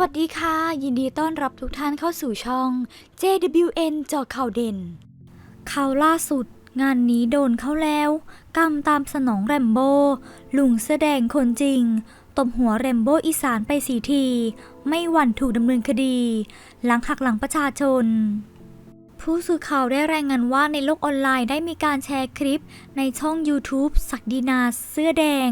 วัสดีค่ะ ยินดีต้อนรับทุกท่านเข้าสู่ช่อง JWN จอข่าวเด่น ข่าวล่าสุด งานนี้โดนเข้าแล้ว กรรมตามสนองแรมโบ้ลุงแสดงคนจริง ตบหัวแรมโบ้อีสานไปสีที ไม่หวั่นถูกดำเนินคดี หลังหักหลังประชาชน ผู้สื่อข่าวได้รายงานว่าในโลกออนไลน์ได้มีการแชร์คลิป ในช่อง YouTube ศักดินาเสื้อแดง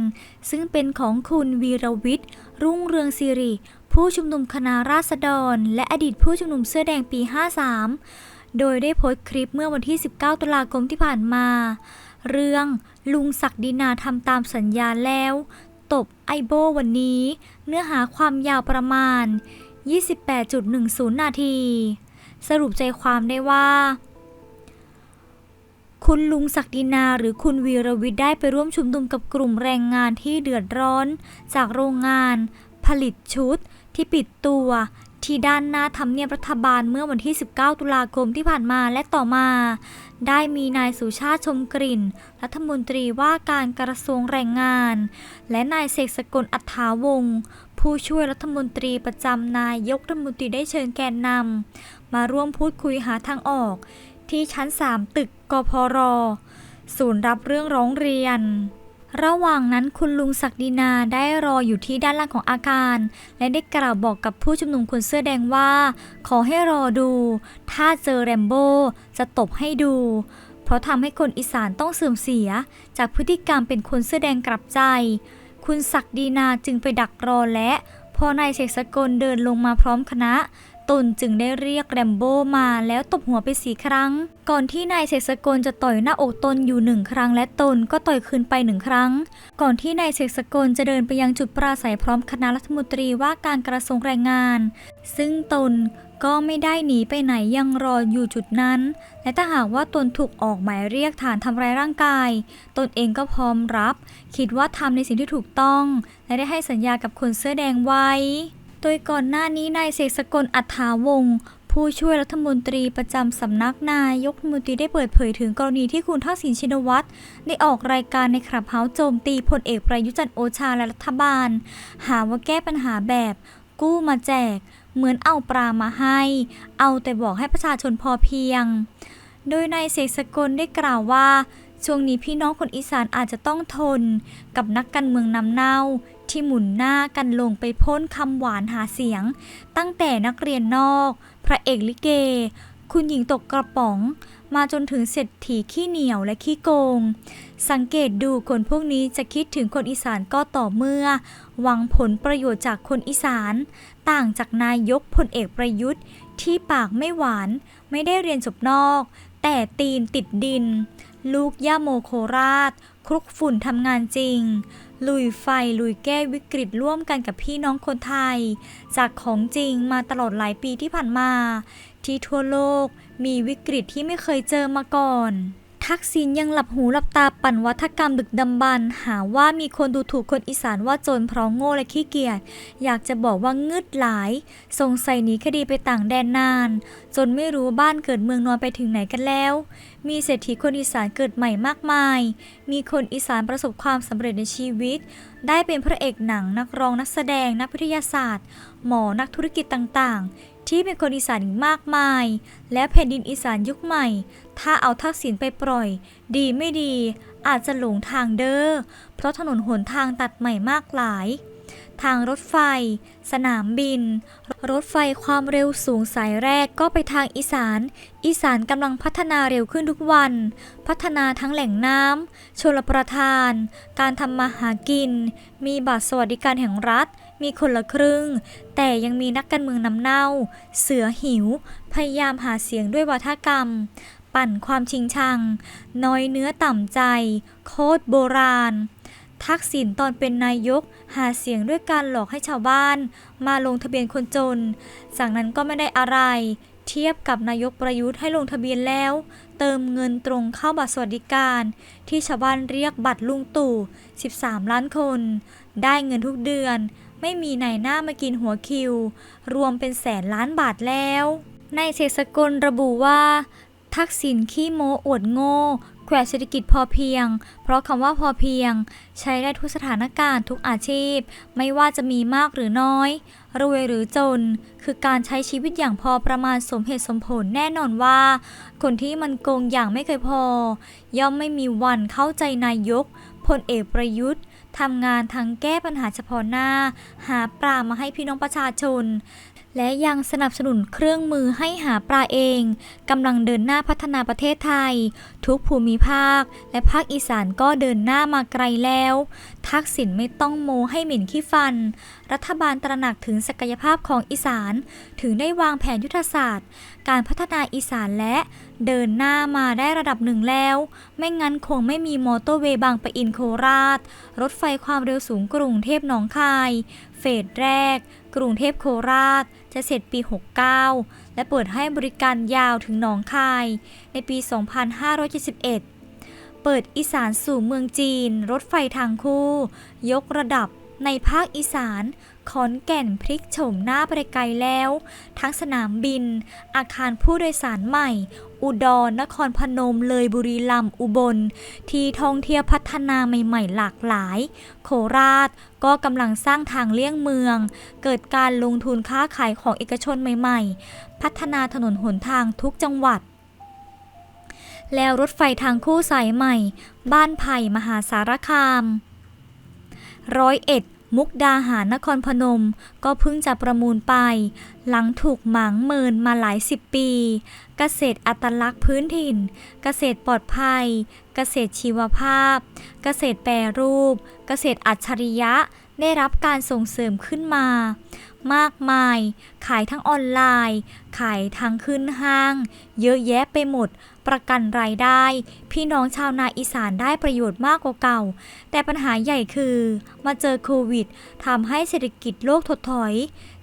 ซึ่งเป็นของคุณวีรวิทย์รุ่งเรืองสิริ ผู้ชุมนุมคณะราษฎร และอดีตผู้ชุมนุมเสื้อแดงปี 53 โดยได้โพสต์คลิปเมื่อวันที่ 19 ตุลาคมที่ผ่านมา เรื่องลุงศักดินาทำตามสัญญาแล้ว ตบไอโบวันนี้ เนื้อหาความยาวประมาณ 28.10 นาที สรุปใจความได้ว่าคุณลุงศักดินาหรือคุณวีรวิทย์ได้ไปร่วมชุมนุมกับกลุ่มแรงงานที่เดือดร้อน จากโรงงาน ผลิตชุด ที่ปิดตัวที่ด้านหน้าทำเนียบรัฐบาลเมื่อวันที่ 19 ตุลาคมที่ผ่านมาและต่อมา ได้มีนายสุชาติชมกลิ่น รัฐมนตรีว่าการกระทรวงแรงงาน และนายเสกสกลอัฐาวงศ์ผู้ช่วยรัฐมนตรีประจำนายยกรัฐมนตรีได้เชิญแกนนำมาร่วมพูดคุยหาทางออก ที่ชั้น 3 ตึกกพร ศูนย์รับเรื่องร้องเรียน ระหว่างนั้นคุณลุงศักดินาได้รออยู่ที่ด้านล่างของอาคาร และได้กล่าวบอกกับผู้ชุมนุมคนเสื้อแดงว่า ขอให้รอดู ถ้าเจอแรมโบ้จะตบให้ดู เพราะทำให้คนอีสานต้องเสื่อมเสีย จากพฤติกรรมเป็นคนเสื้อแดงกลับใจ คุณศักดินาจึงไปดักรอและพอนายเสกสกลเดินลงมาพร้อมคณะ ตนจึงได้เรียกแรมโบ้มาแล้วตบหัวไปสีครั้ง ก่อนที่นายเสกสกลจะต่อยหน้าอกตนอยู่หนึ่งครั้งและตนก็ต่อยคืนไปหนึ่งครั้ง ก่อนที่นายเสกสกลจะเดินไปยังจุดปราศัยพร้อมคณะรัฐมนตรีว่าการกระทรวงแรงงาน ซึ่งตนก็ไม่ได้หนีไปไหนยังรออยู่จุดนั้น และถ้าหากว่าตนถูกออกหมายเรียกฐานทำร้ายร่างกาย ตนเองก็พร้อมรับ คิดว่าทำในสิ่งที่ถูกต้อง และได้ให้สัญญากับคนเสื้อแดงไว้ โดยก่อนหน้านี้นายเสกสกลอัฏฐาวงศ์ผู้ช่วยรัฐมนตรีประจำสำนักนายกรัฐมนตรีได้เปิดเผยถึงกรณีที่คุณทักษิณชินวัตรได้ออกรายการในคลับเฮาโจมตีพลเอกประยุจันโอชาและรัฐบาล หาว่าแก้ปัญหาแบบ กู้มาแจก เหมือนเอาปลามาให้ เอาแต่บอกให้ประชาชนพอเพียง โดยนายเสกสกลได้กล่าวว่า ช่วงนี้พี่น้องคนอีสานอาจจะต้องทน กับนักการเมืองนำเน่า ที่หมุนหน้ากันลงไปพ่นคำหวานหาเสียง ตั้งแต่นักเรียนนอก พระเอกลิเก คุณหญิงตกกระป๋อง มาจนถึงเศรษฐีขี้เหนียวและขี้โกง สังเกตดูคนพวกนี้จะคิดถึงคนอีสานก็ต่อเมื่อ หวังผลประโยชน์จากคนอีสาน ต่างจากนายกพลเอกประยุทธ์ ที่ปากไม่หวาน ไม่ได้เรียนจบนอก แต่ตีนติดดิน ลูกย่าโมโคราชครุกฝุ่นทำงานจริง ลุยไฟลุยแก้วิกฤตร่วมกันกับพี่น้องคนไทย จากของจริงมาตลอดหลายปีที่ผ่านมา ที่ทั่วโลกมีวิกฤตที่ไม่เคยเจอมาก่อน ทักษิณยังหลับหูหลับตาปั่นวัฒกรรมดึกดำบรรพ์หาว่ามีคนดูถูกคนอีสานว่าจนเพราะโง่และขี้เกียจอยากจะบอกว่างืดหลาย สงสัยหนีคดีไปต่างแดนนาน จนไม่รู้บ้านเกิดเมืองนอนไปถึงไหนกันแล้ว มีเศรษฐีคนอีสานเกิดใหม่มากมาย มีคนอีสานประสบความสำเร็จในชีวิต ได้เป็นพระเอกหนังนักร้องนักแสดงนักวิทยาศาสตร์ หมอนักธุรกิจต่างๆ ที่เป็นคนอีสานมากมาย และแผ่นดินอีสานยุคใหม่ ถ้าเอาทักษิณไปปล่อย ดีไม่ดี อาจจะหลงทางเด้อ เพราะถนนหนทางตัดใหม่มากหลาย ทางรถไฟ สนามบิน รถไฟความเร็วสูงสายแรกก็ไปทางอีสาน อีสานกำลังพัฒนาเร็วขึ้นทุกวัน พัฒนาทั้งแหล่งน้ำชลประทาน การทำมาหากิน มีบัตรสวัสดิการแห่งรัฐ มีคนละครึ่ง แต่ยังมีนักการเมืองนำเน่า เสือหิว พยายามหาเสียงด้วยวัฒกรรม ปั่นความชิงชัง น้อยเนื้อต่ำใจ โคตรโบราณ ทักษิณตอนเป็นนายก หาเสียงด้วยการหลอกให้ชาวบ้าน มาลงทะเบียนคนจน จากนั้นก็ไม่ได้อะไรเทียบกับนายกประยุทธ์ให้ลงทะเบียนแล้ว เติมเงินตรงเข้าบัตรสวัสดิการ ที่ชาวบ้านเรียกบัตรลุงตู่ 13 ล้านคน ได้เงินทุกเดือน ไม่มีนายหน้ามากินหัวคิว รวมเป็นแสนล้านบาทแล้วในเศรษฐกลระบุว่า ทักษิณขี้โม้อวดโง่แขวร์เศรษฐกิจพอเพียง เพราะคำว่าพอเพียง ใช้ได้ทุกสถานการณ์ทุกอาชีพ ไม่ว่าจะมีมากหรือน้อย รวยหรือจน คือการใช้ชีวิตอย่างพอประมาณสมเหตุสมผลแน่นอนว่า คนที่มันโกงอย่างไม่เคยพอ ย่อมไม่มีวันเข้าใจนายกพลเอกประยุทธ์ทำงานทั้งแก้ปัญหาเฉพาะหน้า หาปลามาให้พี่น้องประชาชน และยังสนับสนุนเครื่องมือให้หาปลาเองกำลังเดินหน้าพัฒนาประเทศไทย ทุกภูมิภาค และภาคอีสานก็เดินหน้ามาไกลแล้ว ทักษิณไม่ต้องโมให้หมิ่นขี้ฟัน รัฐบาลตระหนักถึงศักยภาพของอีสาน ถึงได้วางแผนยุทธศาสตร์ การพัฒนาอีสานและเดินหน้ามาได้ระดับหนึ่งแล้ว ไม่งั้นคงไม่มีมอเตอร์เวย์บางปะอินโคราช รถไฟความเร็วสูงกรุงเทพหนองคาย เฟสแรก กรุงเทพโคราช จะเสร็จปี 69 และเปิดให้บริการยาวถึงหนองคาย ในปี 2571 เปิดอีสานสู่เมืองจีน รถไฟทางคู่ ยกระดับในภาคอีสานขอนแก่นพลิกโฉมหน้าไปไกลแล้ว ทั้งสนามบิน อาคารผู้โดยสารใหม่ อุดร นครพนม เลยบุรีรัมย์ อุบล ที่ท่องเที่ยวพัฒนาใหม่ๆ หลากหลาย โคราชก็กำลังสร้างทางเลี่ยงเมือง เกิดการลงทุนค้าขายของเอกชนใหม่ๆ พัฒนาถนนหนทางทุกจังหวัด แล้วรถไฟทางคู่สายใหม่ บ้านไผ่มหาสารคามร้อยเอ็ด มุกดาหารนครพนม ก็เพิ่งจะประมูลไป หลังถูกหมางเมินมาหลายสิบปี เกษตรอัตลักษณ์พื้นถิ่น เกษตรปลอดภัย เกษตรชีวภาพ เกษตรแปรรูป เกษตรอัจฉริยะ ได้รับการส่งเสริมขึ้นมา มากมาย ขายทั้งออนไลน์ ขายทั้งขึ้นห้าง เยอะแยะไปหมด ประกันรายได้ พี่น้องชาวนาอีสานได้ประโยชน์มากกว่าเก่า แต่ปัญหาใหญ่คือ มาเจอโควิดทำให้เศรษฐกิจโลกถดถอย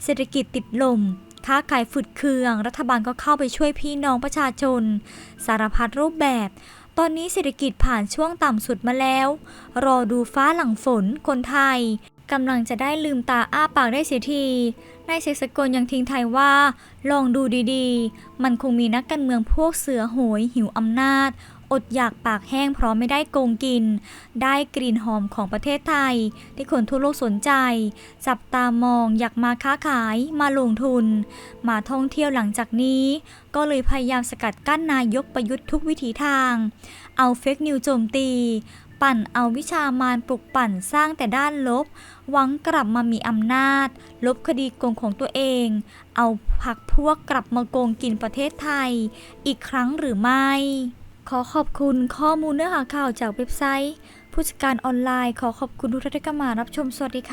เศรษฐกิจติดลมค้าขายฝืดเคือง รัฐบาลก็เข้าไปช่วยพี่น้องประชาชน สารพัดรูปแบบ ตอนนี้เศรษฐกิจผ่านช่วงต่ำสุดมาแล้ว รอดูฟ้าหลังฝนคนไทย กำลังจะได้ลืมตาอ้าปากได้เสียทีนายเสกสกลยังทิ้งไทายว่า ลองดูดีๆ มันคงมีนักการเมืองพวกเสือโหยหิวอำนาจ อดอยากปากแห้งเพราะไม่ได้โกงกิน ได้กลิ่นหอมของประเทศไทย ที่คนทั่วโลกสนใจ จับตามองอยากมาค้าขายมาลงทุน มาท่องเที่ยวหลังจากนี้ ก็เลยพยายามสกัดกั้นนายกประยุทธ์ทุกวิถีทาง เอาเฟกนิวโจมตี ปั่นเอาวิชามารปลุกปั่นสร้างแต่ด้านลบ หวังกลับมามีอำนาจ ลบคดีโกงของตัวเอง เอาพักพวกกลับมาโกงกินประเทศไทย อีกครั้งหรือไม่ ขอขอบคุณข้อมูลเนื้อหาข่าวจากเว็บไซต์ ผู้จัดการออนไลน์ขอขอบคุณทุกท่านที่เข้ามารับชมสวัสดีค่ะ